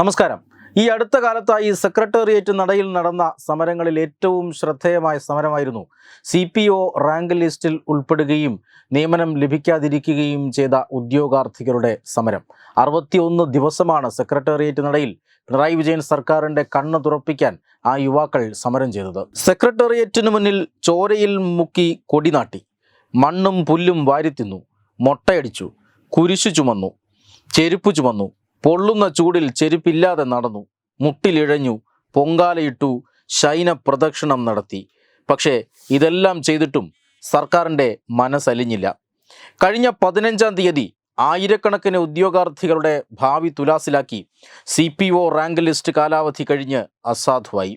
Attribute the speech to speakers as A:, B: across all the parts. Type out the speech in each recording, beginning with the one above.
A: നമസ്കാരം ഈ അടുത്ത കാലത്തായി സെക്രട്ടേറിയറ്റ് നടയിൽ നടന്ന സമരങ്ങളിൽ ഏറ്റവും ശ്രദ്ധേയമായ സമരമായിരുന്നു സി പി ഒ റാങ്ക് ലിസ്റ്റിൽ ഉൾപ്പെടുകയും നിയമനം ലഭിക്കാതിരിക്കുകയും ചെയ്ത ഉദ്യോഗാർത്ഥികളുടെ സമരം അറുപത്തിയൊന്ന് ദിവസമാണ് സെക്രട്ടേറിയറ്റ് നടയിൽ പിണറായി വിജയൻ സർക്കാരിന്റെ കണ്ണ് തുറപ്പിക്കാൻ ആ യുവാക്കൾ സമരം ചെയ്തത് സെക്രട്ടേറിയറ്റിന് മുന്നിൽ ചോരയിൽ മുക്കി കൊടിനാട്ടി മണ്ണും പുല്ലും വാരിത്തിന്നു മൊട്ടയടിച്ചു കുരിശു ചുമന്നു ചെരുപ്പ് ചുമന്നു പൊള്ളുന്ന ചൂടിൽ ചെരുപ്പില്ലാതെ നടന്നു മുട്ടിലിഴഞ്ഞു പൊങ്കാലയിട്ടു ശൈന പ്രദക്ഷിണം നടത്തി പക്ഷേ ഇതെല്ലാം ചെയ്തിട്ടും സർക്കാരിൻ്റെ മനസ്സലിഞ്ഞില്ല കഴിഞ്ഞ പതിനഞ്ചാം തീയതി ആയിരക്കണക്കിന് ഉദ്യോഗാർത്ഥികളുടെ ഭാവി തുലാസിലാക്കി C P O rank list കാലാവധി കഴിഞ്ഞ് അസാധുവായി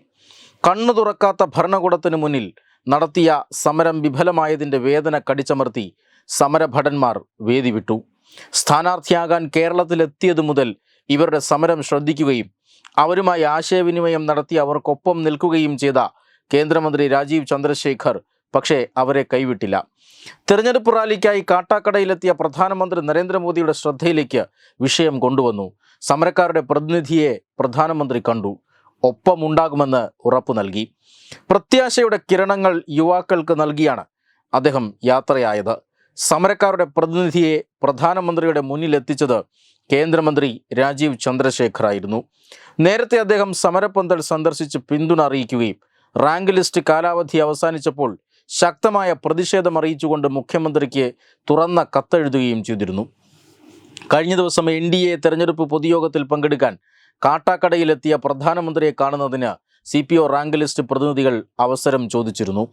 A: കണ്ണു തുറക്കാത്ത ഭരണകൂടത്തിനു മുന്നിൽ നടത്തിയ സമരം വിഫലമായതിൻ്റെ വേദന കടിച്ചമർത്തി സമരഭടന്മാർ വേദിവിട്ടു വിട്ടു സ്ഥാനാർത്ഥിയാകാൻ കേരളത്തിലെത്തിയതു മുതൽ ഇവരുടെ സമരം ശ്രദ്ധിക്കുകയും അവരുമായി ആശയവിനിമയം നടത്തി അവർക്കൊപ്പം നിൽക്കുകയും ചെയ്ത കേന്ദ്രമന്ത്രി രാജീവ് ചന്ദ്രശേഖർ പക്ഷേ അവരെ കൈവിട്ടില്ല തെരഞ്ഞെടുപ്പ് റാലിക്കായി കാട്ടാക്കടയിലെത്തിയ പ്രധാനമന്ത്രി നരേന്ദ്രമോദിയുടെ ശ്രദ്ധയിലേക്ക് വിഷയം കൊണ്ടുവന്നു സമരക്കാരുടെ പ്രതിനിധിയെ പ്രധാനമന്ത്രി കണ്ടു ഒപ്പമുണ്ടാകുമെന്ന് ഉറപ്പു നൽകി പ്രത്യാശയുടെ കിരണങ്ങൾ യുവാക്കൾക്ക് നൽകിയാണ് അദ്ദേഹം യാത്രയായത് സമരക്കാരുടെ പ്രതിനിധിയെ പ്രധാനമന്ത്രിയുടെ മുന്നിലെത്തിച്ചത് കേന്ദ്രമന്ത്രി രാജീവ് ചന്ദ്രശേഖറായിരുന്നു നേരത്തെ അദ്ദേഹം സമരപ്പന്തൽ സന്ദർശിച്ച് പിന്തുണ അറിയിക്കുകയും റാങ്ക് ലിസ്റ്റ് കാലാവധി അവസാനിച്ചപ്പോൾ ശക്തമായ പ്രതിഷേധം അറിയിച്ചുകൊണ്ട് മുഖ്യമന്ത്രിക്ക് തുറന്ന കത്തെഴുതുകയും ചെയ്തിരുന്നു കഴിഞ്ഞ ദിവസം എൻ ഡി എ തെരഞ്ഞെടുപ്പ് പൊതുയോഗത്തിൽ പങ്കെടുക്കാൻ കാട്ടാക്കടയിലെത്തിയ പ്രധാനമന്ത്രിയെ കാണുന്നതിന് C P O rank list പ്രതിനിധികൾ അവസരം ചോദിച്ചിരുന്നു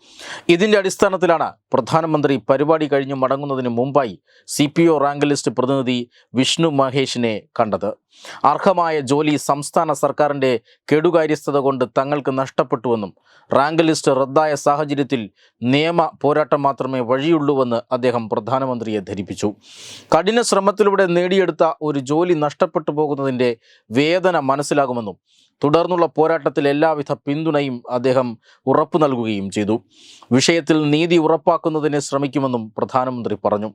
A: ഇതിൻ്റെ അടിസ്ഥാനത്തിലാണ് പ്രധാനമന്ത്രി പരിപാടി കഴിഞ്ഞ് മടങ്ങുന്നതിന് മുമ്പായി C P O rank list പ്രതിനിധി വിഷ്ണു മഹേഷിനെ കണ്ടത് അർഹമായ ജോലി സംസ്ഥാന സർക്കാരിൻ്റെ കെടുകാര്യസ്ഥത കൊണ്ട് തങ്ങൾക്ക് നഷ്ടപ്പെട്ടുവെന്നും റാങ്ക് ലിസ്റ്റ് റദ്ദായ സാഹചര്യത്തിൽ നിയമ പോരാട്ടം മാത്രമേ വഴിയുള്ളൂവെന്ന് അദ്ദേഹം പ്രധാനമന്ത്രിയെ ധരിപ്പിച്ചു കഠിന ശ്രമത്തിലൂടെ നേടിയെടുത്ത ഒരു ജോലി നഷ്ടപ്പെട്ടു പോകുന്നതിൻ്റെ വേദന മനസ്സിലാകുമെന്നും തുടർന്നുള്ള പോരാട്ടത്തിൽ എല്ലാവിധ പിന്തുണയും അദ്ദേഹം ഉറപ്പു നൽകുകയും ചെയ്തു വിഷയത്തിൽ നീതി ഉറപ്പാക്കുന്നതിന് ശ്രമിക്കുമെന്നും പ്രധാനമന്ത്രി പറഞ്ഞു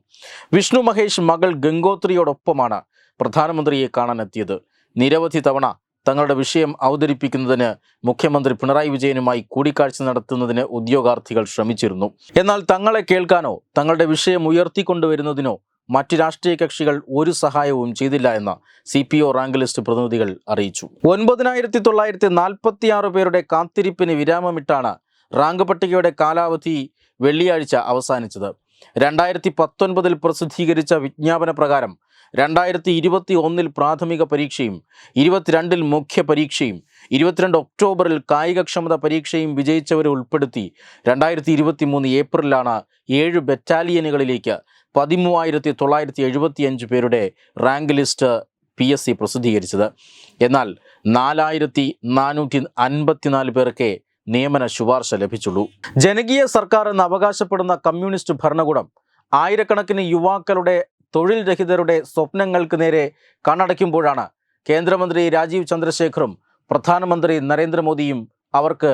A: വിഷ്ണു മഹേഷ് മകൾ ഗംഗോത്രിയോടൊപ്പമാണ് പ്രധാനമന്ത്രിയെ കാണാനെത്തിയത് നിരവധി തവണ തങ്ങളുടെ വിഷയം അവതരിപ്പിക്കുന്നതിന് മുഖ്യമന്ത്രി പിണറായി വിജയനുമായി കൂടിക്കാഴ്ച നടത്തുന്നതിന് ഉദ്യോഗാർത്ഥികൾ ശ്രമിച്ചിരുന്നു എന്നാൽ തങ്ങളെ കേൾക്കാനോ തങ്ങളുടെ വിഷയം ഉയർത്തിക്കൊണ്ടുവരുന്നതിനോ മറ്റ് രാഷ്ട്രീയ കക്ഷികൾ ഒരു സഹായവും ചെയ്തില്ല എന്ന് C P O rank list പ്രതിനിധികൾ അറിയിച്ചു ഒൻപതിനായിരത്തി തൊള്ളായിരത്തി നാൽപ്പത്തിയാറ് പേരുടെ കാത്തിരിപ്പിന് വിരാമമിട്ടാണ് റാങ്ക് പട്ടികയുടെ കാലാവധി വെള്ളിയാഴ്ച അവസാനിച്ചത് രണ്ടായിരത്തി പത്തൊൻപതിൽ പ്രസിദ്ധീകരിച്ച വിജ്ഞാപന പ്രകാരം രണ്ടായിരത്തി ഇരുപത്തി ഒന്നിൽ പ്രാഥമിക പരീക്ഷയും ഇരുപത്തിരണ്ടിൽ മുഖ്യ പരീക്ഷയും ഇരുപത്തിരണ്ട് ഒക്ടോബറിൽ കായികക്ഷമത പരീക്ഷയും വിജയിച്ചവരെ ഉൾപ്പെടുത്തി രണ്ടായിരത്തി ഇരുപത്തി മൂന്ന് ഏപ്രിലാണ് ഏഴ് ബറ്റാലിയനുകളിലേക്ക് പതിമൂവായിരത്തി തൊള്ളായിരത്തി എഴുപത്തിയഞ്ച് പേരുടെ rank list P S C പ്രസിദ്ധീകരിച്ചത് എന്നാൽ നാലായിരത്തി നാനൂറ്റി അൻപത്തിനാല് പേർക്കെ നിയമന ശുപാർശ ലഭിച്ചുള്ളൂ ജനകീയ സർക്കാർ എന്ന് അവകാശപ്പെടുന്ന കമ്മ്യൂണിസ്റ്റ് ഭരണകൂടം ആയിരക്കണക്കിന് യുവാക്കളുടെ തൊഴിൽ രഹിതരുടെ സ്വപ്നങ്ങൾക്ക് നേരെ കണ്ണടയ്ക്കുമ്പോഴാണ് കേന്ദ്രമന്ത്രി രാജീവ് ചന്ദ്രശേഖറും പ്രധാനമന്ത്രി നരേന്ദ്രമോദിയും അവർക്ക്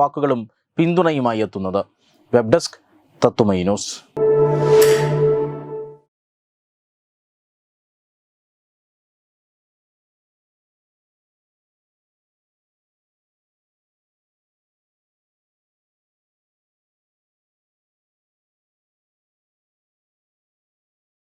A: വാക്കുകളും പിന്തുണയുമായി എത്തുന്നത് വെബ് ഡെസ്ക് തത്തുമൈ ന്യൂസ്